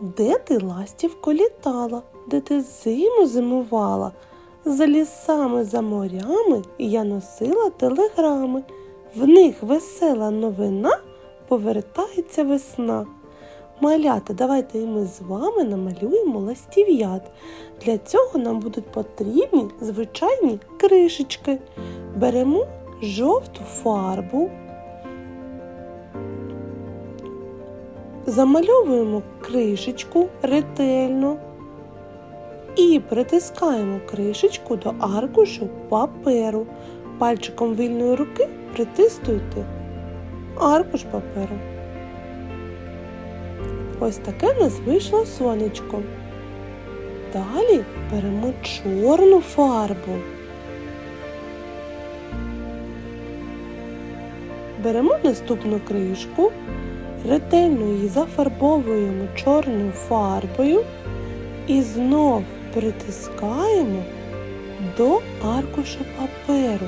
Де ти ластівко літала, де ти зиму зимувала? За лісами, за морями я носила телеграми. В них весела новина, повертається весна. Малята, давайте і ми з вами намалюємо ластів'ят. Для цього нам будуть потрібні звичайні кришечки. Беремо жовту фарбу, замальовуємо кришечку ретельно і притискаємо кришечку до аркушу паперу. Пальчиком вільної руки притискуйте аркуш паперу. Ось таке в нас вийшло сонечко. Далі беремо чорну фарбу. Беремо наступну кришку, ретельно її зафарбовуємо чорною фарбою і знов притискаємо до аркуша паперу.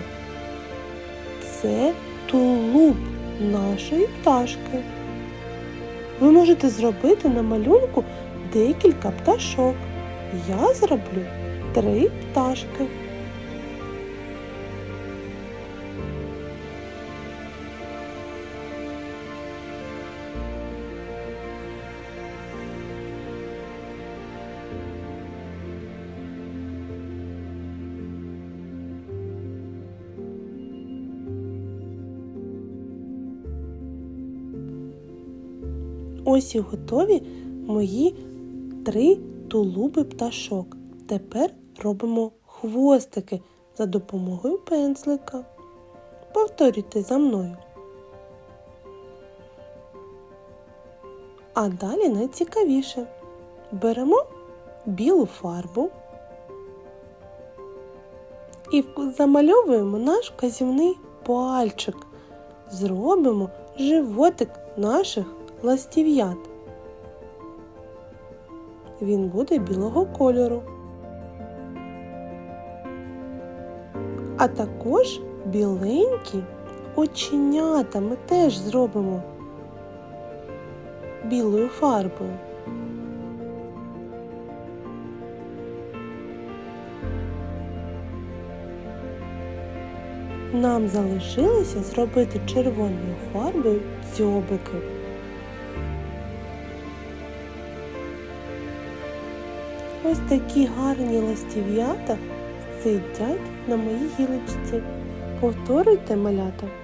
Це тулуб нашої пташки. Ви можете зробити на малюнку декілька пташок. Я зроблю три пташки. Ось і готові мої три тулуби пташок. Тепер робимо хвостики за допомогою пензлика. Повторюйте за мною. А далі найцікавіше. Беремо білу фарбу і замальовуємо наш казівний пальчик. Зробимо животик наших ластів'ят. Він буде білого кольору. А також біленькі оченята ми теж зробимо білою фарбою. Нам залишилося зробити червоною фарбою дзьобики. Ось такі гарні ластів'ята сидять на моїй гілочці. Повторюйте малята.